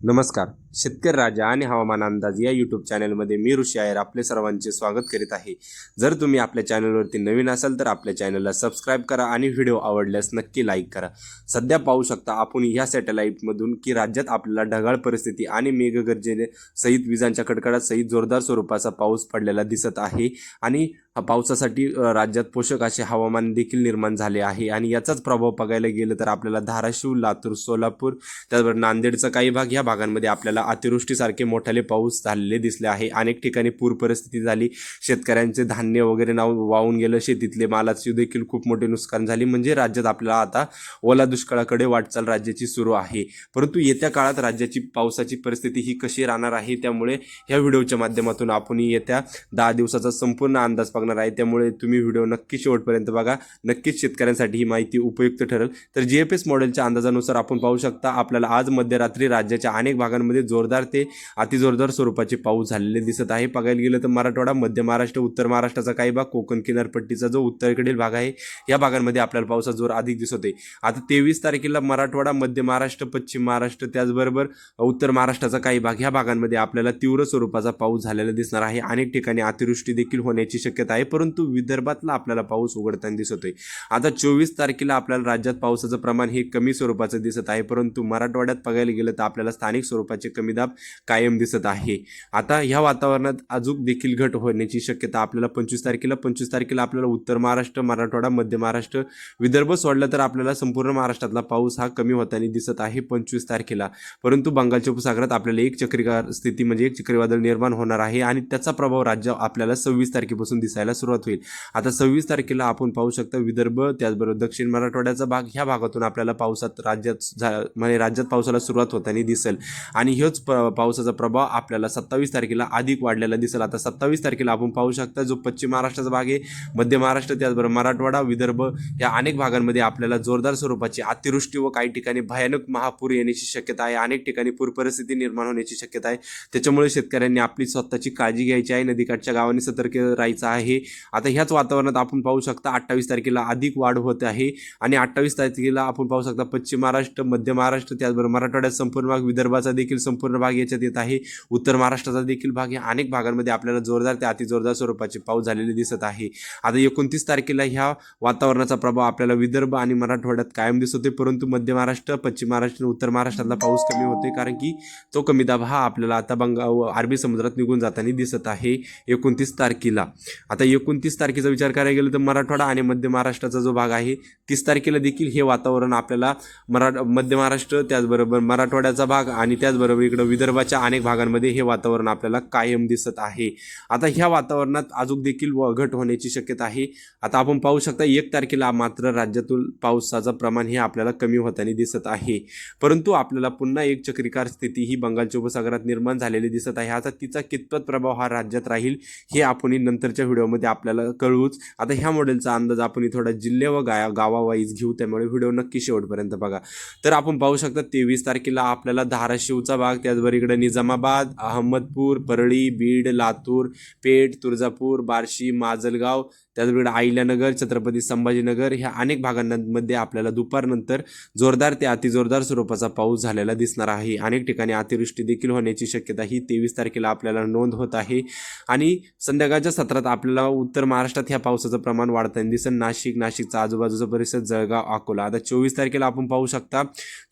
नमस्कार. शेतकरी राजा आणि हवामान अंदाज या यूट्यूब चॅनलमध्ये मी ऋषी आयर आपले सर्वांचे स्वागत करीत आहे. जर तुम्ही आपल्या चॅनलवरती नवीन असाल तर आपल्या चॅनलला सबस्क्राईब करा आणि व्हिडिओ आवडल्यास नक्की लाईक करा. सध्या पाहू शकता आपण ह्या सॅटेलाईटमधून की राज्यात आपल्याला ढगाळ परिस्थिती आणि मेघगर्जेने सहित विजांच्या कडकडात सहित जोरदार स्वरूपाचा पाऊस पडलेला दिसत आहे. आणि हा पावसासाठी राज्यात पोषक असे हवामान देखील निर्माण झाले आहे. आणि याचाच प्रभाव बघायला गेलं तर आपल्याला धाराशिव लातूर सोलापूर त्याचबरोबर नांदेडचा काही भाग ह्या भागांमध्ये आपल्याला अतिवृष्टीसारखे मोठाले पाऊस झालेले दिसले आहे. अनेक ठिकाणी पूर परिस्थिती झाली. शेतकऱ्यांचे धान्य वगैरे नाव वाहून गेलं. शेतीतले मालाची देखील खूप मोठे नुकसान झाले. म्हणजे राज्यात आपल्याला आता ओला दुष्काळाकडे वाटचाल राज्याची सुरू आहे. परंतु येत्या काळात राज्याची पावसाची परिस्थिती ही कशी राहणार आहे? त्यामुळे ह्या व्हिडिओच्या माध्यमातून आपण येत्या दहा दिवसाचा संपूर्ण अंदाज लागणार आहे. त्यामुळे तुम्ही व्हिडिओ नक्की शेवटपर्यंत बघा. नक्कीच शेतकऱ्यांसाठी ही माहिती उपयुक्त ठरेल. तर जी एफ एस मॉडेलच्या अंदाजानुसार आपण पाहू शकता आपल्याला आज मध्यरात्री राज्याच्या अनेक भागांमध्ये जोरदार ते अतिजोरदार स्वरूपाचे पाऊस झालेले दिसत आहे. बघायला गेलं तर मराठवाडा मध्य महाराष्ट्र उत्तर महाराष्ट्राचा काही भाग कोकण किनारपट्टीचा जो उत्तरेकडील भाग आहे या भागांमध्ये आपल्याला पावसाचा जोर अधिक दिसत आहे. आता तेवीस तारखेला मराठवाडा मध्य महाराष्ट्र पश्चिम महाराष्ट्र त्याचबरोबर उत्तर महाराष्ट्राचा काही भाग ह्या भागांमध्ये आपल्याला तीव्र स्वरूपाचा पाऊस झालेला दिसणार आहे. अनेक ठिकाणी अतिवृष्टी देखील होण्याची शक्यता आहे. आहे परंतु विदर्भातला आपल्याला पाऊस उघडताना दिसत आहे आता चोवीस तारखेला आपल्याला राज्यात पावसाचं प्रमाण हे कमी स्वरूपाचं दिसत आहे परंतु मराठवाड्यात बघायला गेलं तर आपल्याला स्थानिक स्वरूपाचे कमी दाब कायम दिसत आहे. आता ह्या वातावरणात अजून देखील घट होण्याची शक्यता आपल्याला पंचवीस तारखेला पंचवीस तारखेला आपल्याला उत्तर महाराष्ट्र मराठवाडा मध्य महाराष्ट्र विदर्भ सोडलं तर आपल्याला संपूर्ण महाराष्ट्रातला पाऊस हा कमी होताना दिसत आहे पंचवीस तारखेला. परंतु बंगालच्या उपसागरात आपल्याला एक चक्रीकार स्थिती म्हणजे एक चक्रीवादळ निर्माण होणार आहे आणि त्याचा प्रभाव राज्य आपल्याला सव्वीस तारखेपासून दिसायला सुरुवात होईल. आता सव्वीस तारखेला आपण पाहू शकता विदर्भ त्याचबरोबर दक्षिण मराठवाड्याचा भाग ह्या भागातून आपल्याला पावसात राज्यात झा- म्हणजे राज्यात पावसाला सुरुवात होताना दिसेल. आणि हेच प पावसाचा प्रभाव आपल्याला सत्तावीस तारखेला अधिक वाढलेला दिसेल. आता सत्तावीस तारखेला आपण पाहू शकता जो पश्चिम महाराष्ट्राचा भाग आहे मध्य महाराष्ट्र त्याचबरोबर मराठवाडा विदर्भ या अनेक भागांमध्ये आपल्याला जोरदार स्वरूपाची अतिवृष्टी व काही ठिकाणी भयानक महापूर येण्याची शक्यता आहे. अनेक ठिकाणी पूर परिस्थिती निर्माण होण्याची शक्यता आहे. त्याच्यामुळे शेतकऱ्यांनी आपली स्वतःची काळजी घ्यायची आहे. नदीकाठच्या गावांनी सतर्क राहायचं आहे. आता ह्याच वातावरणात आपण पाहू शकता अठ्ठावीस तारखेला अधिक वाढ होत आहे आणि अठ्ठावीस तारखेला आपण पाहू शकता पश्चिम महाराष्ट्र मध्य महाराष्ट्र त्याचबरोबर मराठवाड्यात संपूर्ण भाग विदर्भाचा देखील संपूर्ण भाग याच्यात येत आहे. उत्तर महाराष्ट्राचा देखील भाग या अनेक भागांमध्ये आपल्याला जोरदार ते अतिजोरदार स्वरूपाचे पाऊस झालेले दिसत आहे. आता एकोणतीस तारखेला ह्या वातावरणाचा प्रभाव आपल्याला विदर्भ आणि मराठवाड्यात कायम दिसत होते. परंतु मध्य महाराष्ट्र पश्चिम महाराष्ट्र आणि उत्तर महाराष्ट्रातला पाऊस कमी होते कारण की तो कमी दाब हा आपल्याला आता बंगा अरबी समुद्रात निघून जाताना दिसत आहे एकोणतीस तारखेला. आता एकोणतीस तारखेचा विचार करायला गेलो तर मराठवाडा आणि मध्य महाराष्ट्राचा जो भाग आहे तीस तारखेला देखील हे वातावरण आपल्याला मरा मध्य महाराष्ट्र त्याचबरोबर मराठवाड्याचा भाग आणि त्याचबरोबर इकडं विदर्भाच्या अनेक भागांमध्ये हे वातावरण आपल्याला कायम दिसत आहे. आता ह्या वातावरणात अजून देखील व- घट होण्याची शक्यता आहे. आता आपण पाहू शकता एक तारखेला मात्र राज्यातून पावसाचं प्रमाण हे आपल्याला कमी होताना दिसत आहे. परंतु आपल्याला पुन्हा एक चक्रीकार स्थिती ही बंगालच्या उपसागरात निर्माण झालेली दिसत आहे. आता तिचा कितपत प्रभाव हा राज्यात राहील हे आपण नंतरच्या व्हिडिओ व्हिडिओमध्ये आपल्याला कळवूच. आता ह्या मॉडेलचा अंदाज आपण थोडा जिल्हे व गाया गावावाईज घेऊ त्यामुळे व्हिडिओ नक्की शेवटपर्यंत बघा. तर आपण पाहू शकता तेवीस तारखेला आपल्याला धाराशिवचा भाग त्याचबरोबर इकडे निजामाबाद अहमदपूर परळी बीड लातूर पेठ तुळजापूर बार्शी माजलगाव त्याचबरोबर अहिल्यानगर छत्रपती संभाजीनगर ह्या अनेक भागांमध्ये आपल्याला दुपारनंतर जोरदार ते अतिजोरदार स्वरूपाचा पाऊस झालेला दिसणार आहे. अनेक ठिकाणी अतिवृष्टी देखील होण्याची शक्यता ही तेवीस तारखेला आपल्याला नोंद होत आहे. आणि संध्याकाळच्या सत्रात आपल्याला उत्तर महाराष्ट्रात ह्या पावसाचं प्रमाण वाढताना दिसेल. नाशिक नाशिकचा आजूबाजूचा परिसर जळगाव अकोला. आता चोवीस तारखेला आपण पाहू शकता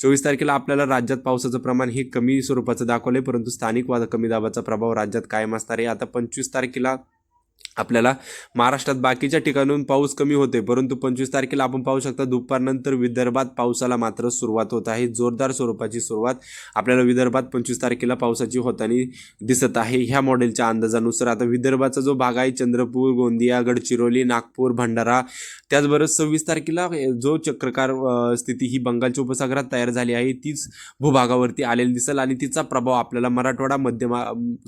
चोवीस तारखेला आपल्याला राज्यात पावसाचं प्रमाण हे कमी स्वरूपाचं दाखवलं आहे परंतु स्थानिक वाद कमी दाबाचा प्रभाव राज्यात कायम असणार आहे. आता पंचवीस तारखेला आपल्याला महाराष्ट्रात बाकीच्या ठिकाणून पाऊस कमी होते परंतु पंचवीस तारखेला आपण पाहू शकता दुपारनंतर विदर्भात पावसाला मात्र सुरुवात होत आहे. जोरदार स्वरूपाची सुरुवात आपल्याला विदर्भात पंचवीस तारखेला पावसाची होताना दिसत आहे. ह्या मॉडेलच्या अंदाजानुसार आता विदर्भाचा जो भाग आहे चंद्रपूर गोंदिया गडचिरोली नागपूर भंडारा त्याचबरोबर सव्वीस तारखेला जो चक्रकार स्थिती ही बंगालच्या उपसागरात तयार झाली आहे तीच भूभागावरती आलेली दिसेल आणि तिचा प्रभाव आपल्याला मराठवाडा मध्य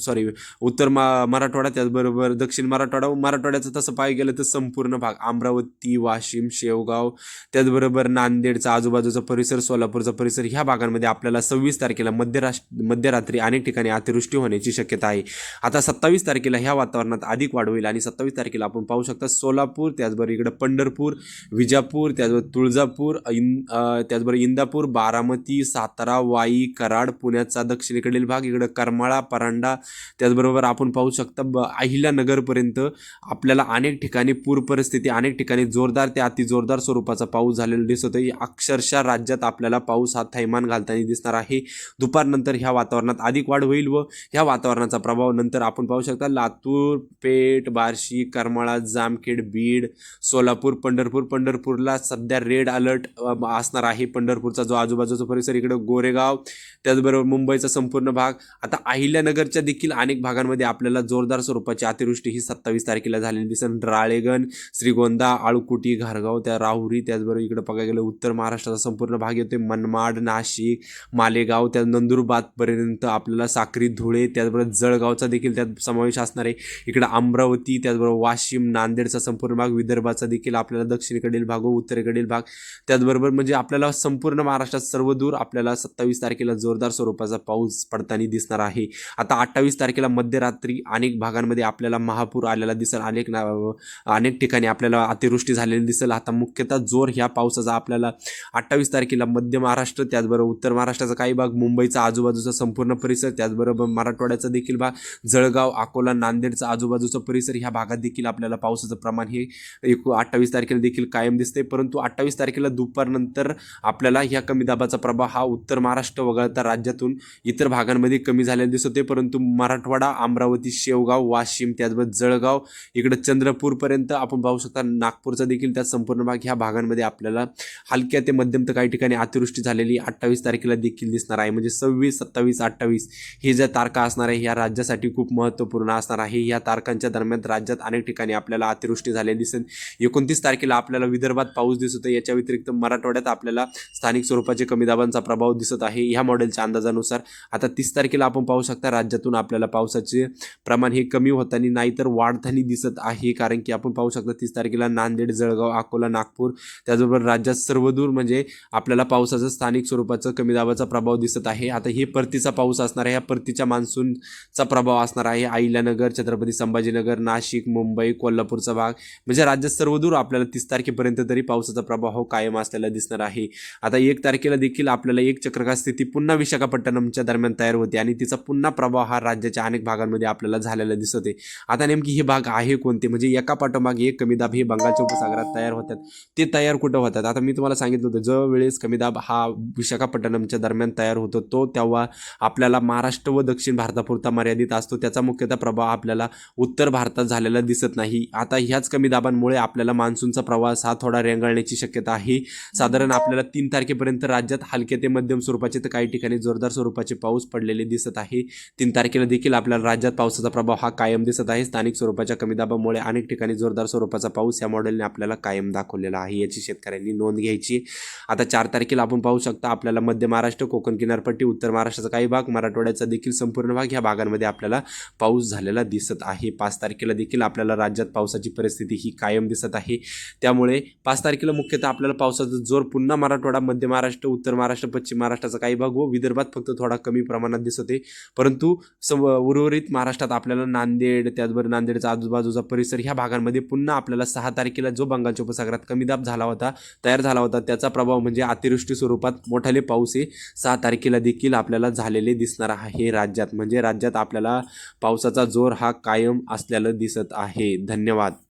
सॉरी उत्तर मराठवाडा त्याचबरोबर दक्षिण मराठवाडा मराठवाडा मराठवाड्याचं तसं पाहायला गेलं तर संपूर्ण भाग अमरावती वाशिम शेवगाव त्याचबरोबर नांदेडचा आजूबाजूचा परिसर सोलापूरचा परिसर ह्या भागांमध्ये आपल्याला सव्वीस तारखेला मध्यराष्ट्र मध्यरात्री अनेक ठिकाणी अतिवृष्टी होण्याची शक्यता आहे. आता सत्तावीस तारखेला ह्या वातावरणात अधिक वाढ होईल आणि सत्तावीस तारखेला आपण पाहू शकता सोलापूर त्याचबरोबर इकडं पंढरपूर विजापूर त्याचबरोबर तुळजापूर इन त्याचबरोबर इंदापूर बारामती सातारा वाई कराड पुण्याचा दक्षिणेकडील भाग इकडं करमाळा परांडा त्याचबरोबर आपण पाहू शकता ब आपल्याला अनेक ठिकाणी पूर परिस्थिती अनेक ठिकाणी जोरदार ते अति जोरदार स्वरूपाचा पाऊस झालेला दिसत आहे अक्षरशः राज्यात आपल्याला पाऊस हा थैमान घालताना दिसणार आहे. दुपारनंतर ह्या वातावरणात अधिक वाढ होईल व ह्या वातावरणाचा प्रभाव नंतर आपण पाहू शकता. लातूर पेठ बार्शी करमाळा जामखेड बीड सोलापूर पंढरपूर. पंढरपूरला सध्या रेड अलर्ट असणार आहे. पंढरपूरचा जो आजूबाजूचा परिसर इकडं गोरेगाव त्याचबरोबर मुंबईचा संपूर्ण भाग. आता अहिल्यानगरच्या देखील अनेक भागांमध्ये आपल्याला जोरदार स्वरूपाची अतिवृष्टी ही सत्तावीस तारखेला झालेली दिसेल राळेगण श्रीगोंदा आळुकुटी घारगाव त्या राहुरी त्याचबरोबर इकडे बघायला गेलं उत्तर महाराष्ट्राचा संपूर्ण भाग येतोय. मनमाड नाशिक मालेगाव त्या नंदुरबादपर्यंत आपल्याला साक्री धुळे त्याचबरोबर जळगावचा देखील त्यात समावेश असणार आहे. इकडं अमरावती त्याचबरोबर वाशिम नांदेडचा संपूर्ण भाग विदर्भाचा देखील आपल्याला दक्षिणेकडील भाग व उत्तरेकडील भाग. त्याचबरोबर म्हणजे आपल्याला संपूर्ण महाराष्ट्रात सर्व दूर आपल्याला सत्तावीस तारखेला जोरदार स्वरूपाचा पाऊस पडताना दिसणार आहे. आता अठ्ठावीस तारखेला मध्यरात्री अनेक भागांमध्ये आपल्याला महापूर आलेला दिसेल अनेक ना अनेक ठिकाणी आपल्याला अतिवृष्टी झालेली दिसेल. आता मुख्यतः जोर ह्या पावसाचा आपल्याला अठ्ठावीस तारखेला मध्य महाराष्ट्र त्याचबरोबर उत्तर महाराष्ट्राचा काही भाग मुंबईचा आजूबाजूचा संपूर्ण परिसर त्याचबरोबर मराठवाड्याचा देखील भाग जळगाव अकोला नांदेडचा आजूबाजूचा परिसर ह्या भागात देखील आपल्याला पावसाचं प्रमाण हे एक अठ्ठावीस तारखेला देखील कायम दिसते परंतु अठ्ठावीस तारखेला दुपारनंतर आपल्याला ह्या कमी दाबाचा प्रभाव हा उत्तर महाराष्ट्र वगळता राज्यातून इतर भागांमध्ये कमी झालेला दिसत होते परंतु मराठवाडा अमरावती शेवगाव वाशिम त्याचबरोबर जळगाव इकडं चंद्रपूरपर्यंत आपण पाहू शकता नागपूरचा देखील त्या संपूर्ण भाग ह्या भागांमध्ये आपल्याला हलक्या ते मध्यम तर काही ठिकाणी अतिवृष्टी झालेली अठ्ठावीस तारखेला देखील दिसणार आहे. म्हणजे सव्वीस सत्तावीस अठ्ठावीस हे ज्या तारखा असणार आहे ह्या राज्यासाठी खूप महत्त्वपूर्ण असणार आहे. या तारखांच्या दरम्यान राज्यात अनेक ठिकाणी आपल्याला अतिवृष्टी झालेली दिसेल. एकोणतीस तारखेला आपल्याला विदर्भात पाऊस दिसत आहे. याच्या व्यतिरिक्त मराठवाड्यात आपल्याला स्थानिक स्वरूपाचे कमी दाबांचा प्रभाव दिसत आहे. ह्या मॉडेलच्या अंदाजानुसार आता तीस तारखेला आपण पाहू शकता राज्यातून आपल्याला पावसाचे प्रमाण हे कमी होताना नाही तर वाढताना दिसत आहे. कारण की आपण पाहू शकता तीस तारखेला नांदेड जळगाव अकोला नागपूर त्याचबरोबर राज्यात सर्वदूर म्हणजे आपल्याला पावसाचं स्थानिक स्वरूपाचं कमी दाबाचा प्रभाव दिसत आहे. आता हे परतीचा पाऊस असणार आहे. या परतीच्या मान्सूनचा प्रभाव असणार आहे. अहिल्यानगर छत्रपती संभाजीनगर नाशिक मुंबई कोल्हापूरचा भाग. म्हणजे राज्यात सर्वदूर आपल्याला तीस तारखेपर्यंत तरी पावसाचा प्रभाव कायम असलेला दिसणार आहे. आता एक तारखेला देखील आपल्याला एक चक्रवात स्थिती पुन्हा विशाखापट्टणमच्या दरम्यान तयार होते आणि तिचा पुन्हा प्रभाव हा राज्याच्या अनेक भागांमध्ये आपल्याला झालेला दिसत आहे. आता नेमकी हे भाग आहे कोणते? म्हणजे एका पाठोमाग एक कमी दाब हे बंगालच्या उपसागरात तयार होतात. ते तयार कुठं होतात? आता मी तुम्हाला सांगितलं होतं जो वेळेस कमी दाब हा विशाखापट्टणमच्या दरम्यान तयार होतो तो तेव्हा आपल्याला महाराष्ट्र व दक्षिण भारतापुरता मर्यादित असतो. त्याचा मुख्यतः प्रभाव आपल्याला उत्तर भारतात झालेला दिसत नाही. आता ह्याच कमी दाबांमुळे आपल्याला मान्सूनचा प्रवास हा थोडा रेंगाळण्याची शक्यता आहे. साधारण आपल्याला तीन तारखेपर्यंत राज्यात हलके ते मध्यम स्वरूपाचे तर काही ठिकाणी जोरदार स्वरूपाचे पाऊस पडलेले दिसत आहे. तीन तारखेला देखील आपल्याला राज्यात पावसाचा प्रभाव हा कायम दिसत आहे. स्थानिक स्वरूपाच्या कमी दाबामुळे अनेक ठिकाणी जोरदार स्वरूपाचा पाऊस या मॉडेलने आपल्याला कायम दाखवलेला आहे. याची शेतकऱ्यांनी नोंद घ्यायची. आता चार तारखेला आपण पाहू शकता आपल्याला मध्य महाराष्ट्र कोकण किनारपट्टी उत्तर महाराष्ट्राचा काही भाग मराठवाड्याचा देखील संपूर्ण भाग ह्या भागांमध्ये आपल्याला पाऊस झालेला दिसत आहे. पाच तारखेला देखील आपल्याला राज्यात पावसाची परिस्थिती ही कायम दिसत आहे. त्यामुळे पाच तारखेला मुख्यतः आपल्याला पावसाचा जोर पुन्हा मराठवाडा मध्य महाराष्ट्र उत्तर महाराष्ट्र पश्चिम महाराष्ट्राचा काही भाग व विदर्भात फक्त थोडा कमी प्रमाणात दिसत आहे. परंतु उर्वरित महाराष्ट्रात आपल्याला नांदेड त्याचबरोबर नांदेडचा आजूबाजूचा परिसर ह्या भागांमध्ये पुन्हा आपल्याला सहा तारखेला जो बंगालच्या उपसागरात कमी दाब झाला होता तयार झाला होता त्याचा प्रभाव म्हणजे अतिवृष्टी स्वरूपात मोठाले पाऊस हे सहा तारखेला देखील आपल्याला झालेले दिसणार आहे राज्यात. म्हणजे राज्यात आपल्याला पावसाचा जोर हा कायम असल्याला दिसत आहे. धन्यवाद.